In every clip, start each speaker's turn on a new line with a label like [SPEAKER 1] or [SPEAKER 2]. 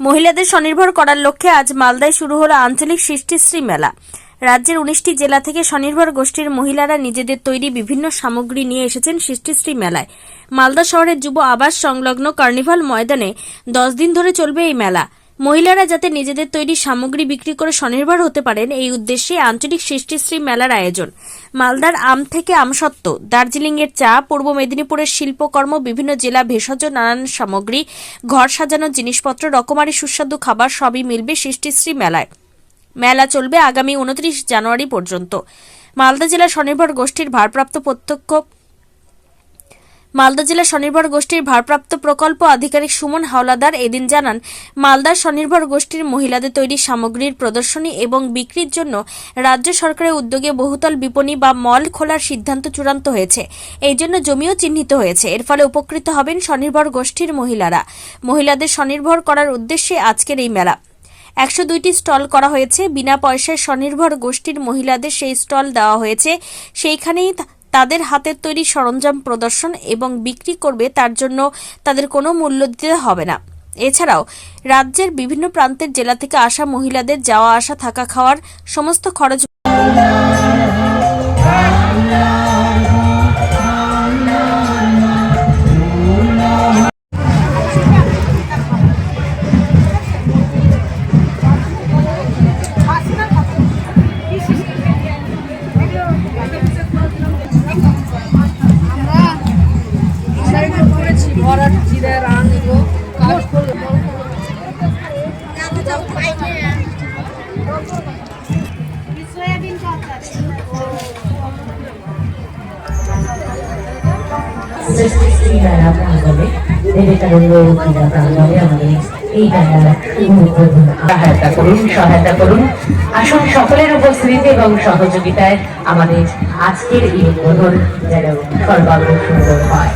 [SPEAKER 1] মহিলাদের স্বনির্ভর করার লক্ষ্যে আজ মালদায় শুরু হলো আঞ্চলিক সৃষ্টিশ্রী মেলা। রাজ্যের উনিশটি জেলা থেকে স্বনির্ভর গোষ্ঠীর মহিলারা নিজেদের তৈরি বিভিন্ন সামগ্রী নিয়ে এসেছেন সৃষ্টিশ্রী মেলায়। মালদা শহরের যুব আবাস সংলগ্ন কার্নিভাল ময়দানে দশ দিন ধরে চলবে এই মেলা। মহিলারা যাতে নিজেদের তৈরি সামগ্রী বিক্রি করে স্বনির্ভর হতে পারেন, এই উদ্দেশ্যে আঞ্চলিক সৃষ্টিশ্রী মেলার আয়োজন। মালদার আম থেকে আমসত্ত্ব দার্জিলিং এর চা, পূর্ব মেদিনীপুরের শিল্পকর্ম, বিভিন্ন জেলা ভেষজ, নানান সামগ্রী, ঘর সাজানোর জিনিসপত্র, রকমারি সুস্বাদু খাবার সবই মিলবে সৃষ্টিশ্রী মেলায়। মেলা চলবে আগামী উনত্রিশ জানুয়ারি পর্যন্ত। মালদা জেলা স্বনির্ভর গোষ্ঠীর ভারপ্রাপ্ত প্রত্যক্ষ মালদা জেলা স্বনির্ভর গোষ্ঠীর ভারপ্রাপ্ত প্রকল্প আধিকারিক সুমন হাওলাদার এদিন জানান, মালদার স্বনির্ভর গোষ্ঠীর মহিলাদের তৈরি সামগ্রীর প্রদর্শনী এবং বিক্রির জন্য রাজ্য সরকারের উদ্যোগে বহুতল বিপণী বা মল খোলার সিদ্ধান্ত চূড়ান্ত হয়েছে। এই জন্য জমিও চিহ্নিত হয়েছে। এর ফলে উপকৃত হবেন স্বনির্ভর গোষ্ঠীর মহিলারা। মহিলাদের স্বনির্ভর করার উদ্দেশ্যে আজকের এই মেলা। একশো দুইটি স্টল করা হয়েছে। বিনা পয়সায় স্বনির্ভর গোষ্ঠীর মহিলাদের সেই স্টল দেওয়া হয়েছে। সেইখানেই তাদের হাতের তৈরি সরঞ্জাম প্রদর্শন এবং বিক্রি করবে তার জন্য তাদের কোনো মূল্য দিতে হবে না। এছাড়াও, রাজ্যের বিভিন্ন প্রান্তের জেলা থেকে আসা মহিলাদের যাওয়া আসা থাকা খাওয়ার সমস্ত খরচ
[SPEAKER 2] সহায়তা করুন। সহায়তা করুন। আসুন সকলের উপস্থিতিতে এবং সহযোগিতায় আমাদের আজকের এই উদ্বোধন যেন সর্বাঙ্গ সুন্দর হয়।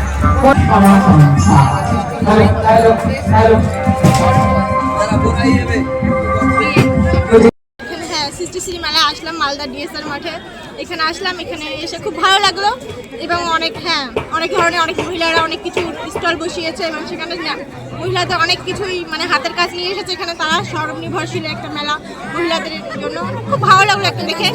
[SPEAKER 3] হ্যাঁ সৃষ্টি শ্রী মেলায় আসলাম, মালদা ডিএসআর মাঠে। এখানে আসলাম, এখানে এসে খুব ভালো লাগল। এবং অনেক হ্যাঁ অনেক ধরনের অনেক মহিলারা অনেক কিছু স্টল বসিয়েছে এবং সেখানে মহিলাদের অনেক কিছুই মানে হাতের কাজ নিয়ে এসেছে। এখানে তারা স্বনির্ভরশীল একটা মেলা মহিলাদের জন্য। খুব ভালো লাগল একটা দেখে।